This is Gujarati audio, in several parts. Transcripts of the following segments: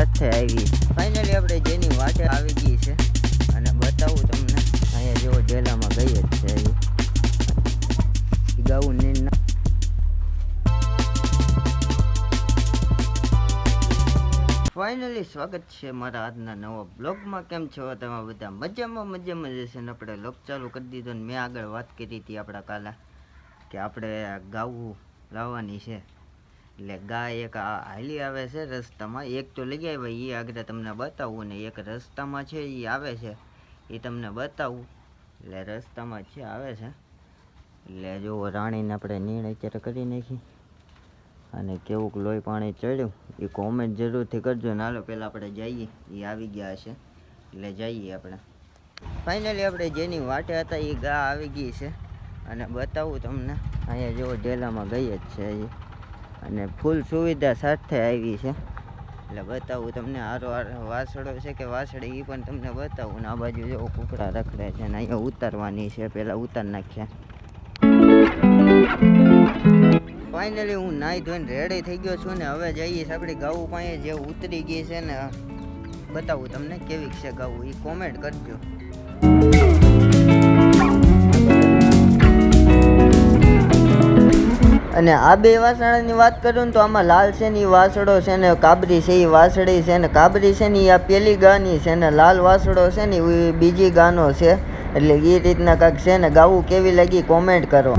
સાથે આવી. ફાઇનલી આપણે જેની વાટે આવી ગઈ છે. અને બતાવું તમને, અહીંયા જેવો જેલામાં ગઈ જ છે એ ગાવું નીર ફાઇનલી સ્વાગત છે મારા આજના નવા બ્લોગમાં. કેમ છો તમે બધા? મજામાં મજામાં જશે ને આપણે લોક ચાલુ કરી દીધો ને મેં આગળ વાત કરી હતી આપણા કાલા કે આપણે ગાવું લાવવાની છે. એટલે ગાય એક હાલી આવે છે રસ્તામાં. એક તો લઈ આવ્યા એ આગળ તમને બતાવું ને એક રસ્તામાં છે એ આવે છે. એ તમને બતાવું. એટલે રસ્તામાં છે, આવે છે. એટલે જો રાણીને આપણે નીણ અત્યારે કરી નાખી. અને કેવુંક લોહી પાણી ચડ્યું એ કોમેન્ટ જરૂરથી કરજો. ને હાલો પહેલાં આપણે જઈએ. એ આવી ગયા છે. એટલે જઈએ આપણે. ફાઇનલી આપણે જેની વાટે હતા એ ગા આવી ગઈ છે. અને બતાવું તમને, અહીંયા જેવો ડેલામાં ગઈ જ છે એ અને ફૂલ સુવિધા સાથે આવી છે. એટલે બતાવું તમને, હારો વાસળો છે કે વાસળી એ પણ તમને બતાવું. ને આ બાજુ જો કુકડા રખડે છે ને અહીંયા ઉતારવાની છે પહેલાં ઉતાર નાખ્યા. ફાઇનલી હું નાહી ધોઈને રેડી થઈ ગયો છું ને હવે જઈએ આપણી ગાઉ પાસે, જે ઉતરી ગઈ છે ને. બતાવું તમને કેવી છે ગાઉ એ કોમેન્ટ કરજો. અને આ બે વાસણાની વાત કરું ને તો આમાં લાલ છે ને વાસળો છે ને કાબરી છે એ વાસળી છે ને કાબરી છે ને આ પેલી ગાની છે ને લાલ વાસળો છે ને એ બીજી ગાનો છે. એટલે એ રીતના કાંઈક છે ને ગાવું કેવી લાગી કોમેન્ટ કરો.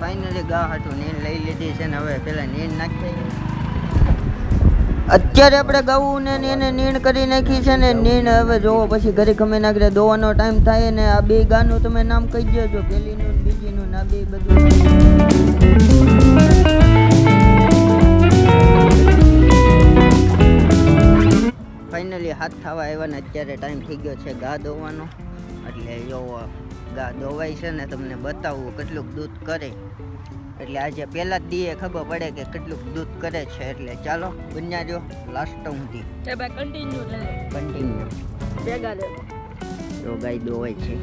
ફાઇનલી ગા હાટું નીણ લઈ લીધી છે ને હવે પેલા નીણ નાખી અત્યારે આપણે ગવું ને એને નીણ કરી નાખી છે ને, નીણ હવે જોવો, પછી ઘરે ગમે નાખી દોવાનો ટાઈમ થાય ને આ બે ગાનું તમે નામ કહી દેજો, પેલીનું બીજીનું ના બે બધું. ફાઇનલી હાથ થવા આવ્યા ને અત્યારે ટાઈમ થઈ ગયો છે ગા દોવાનો. એટલે જો ગા દોવાય છે ને તમને બતાવવું કેટલુંક દૂધ કરે. એટલે આજે પહેલા જ દીએ ખબર પડે કે કેટલુંક દૂધ કરે છે એટલે ચાલો બન્યા લાસ્ટ સુધી. કન્ટિન્યુ કન્ટિન્યુ ભેગા તો ગાય દોવાય છે.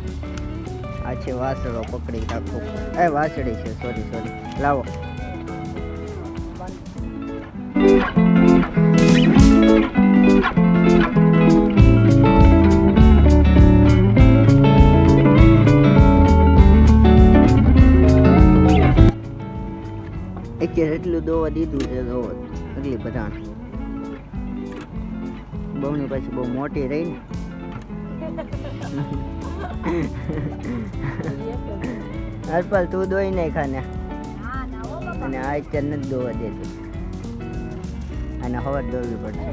આ છે વાસળો પકડી રાખો. એ વાસળી છે સોરી સોરી લાવો. અત્યારે એટલું દોવા દીધું છે દોવા એટલી બધા. બહુની પછી બહુ મોટી રહી ને. હરપાલ, તું દોઈ નહીં ખાને અને આ અત્યારે નથી દોવા દેતું અને હવે દોવી પડશે.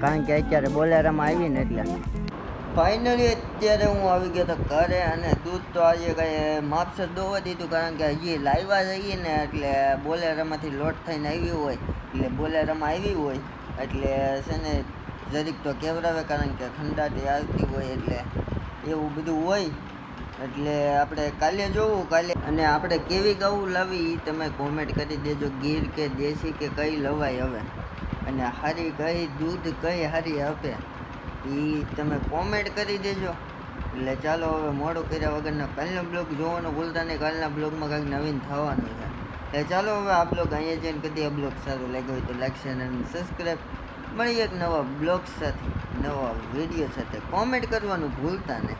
કારણ કે અત્યારે બોલેરામાં આવી ને એટલે. ફાઇનલી અત્યારે હું આવી ગયો તો ઘરે અને દૂધ તો આજે કંઈ માપસર દોવા દીધું કારણ કે હજી લાવ્યા જઈએ ને એટલે બોલેરામાંથી લોટ થઈને આવી હોય, એટલે બોલેરામાં આવી હોય, એટલે છે ને જરીક તો કેવરાવે કારણ કે ખંડાટી આવતી હોય એટલે એવું બધું હોય, એટલે આપણે કાલે જોવું, કાલે. અને આપણે કેવી ગાવું લાવી એ તમે કોમેન્ટ કરી દેજો, ગીર કે દેશી કે કઈ લવાય હવે. અને હારી કઈ દૂધ કઈ હારી આપે. એ તમે કોમેન્ટ કરી દેજો. એટલે ચાલો હવે મોડું કર્યા વગરનો કાલનો બ્લોગ જોવાનો, ભૂલતા નહીં, કાલના બ્લોગમાં કંઈક નવીન થવાનું છે. એટલે ચાલો હવે આ બ્લોગ અહીંયા જઈને કદી આ બ્લોગ સારું લાગ્યો હોય તો લાઈક શેર અને સબસ્ક્રાઈબ મળીએ એક નવા બ્લોગ સાથે, નવા વીડિયો સાથે. કોમેન્ટ કરવાનું ભૂલતા નહીં.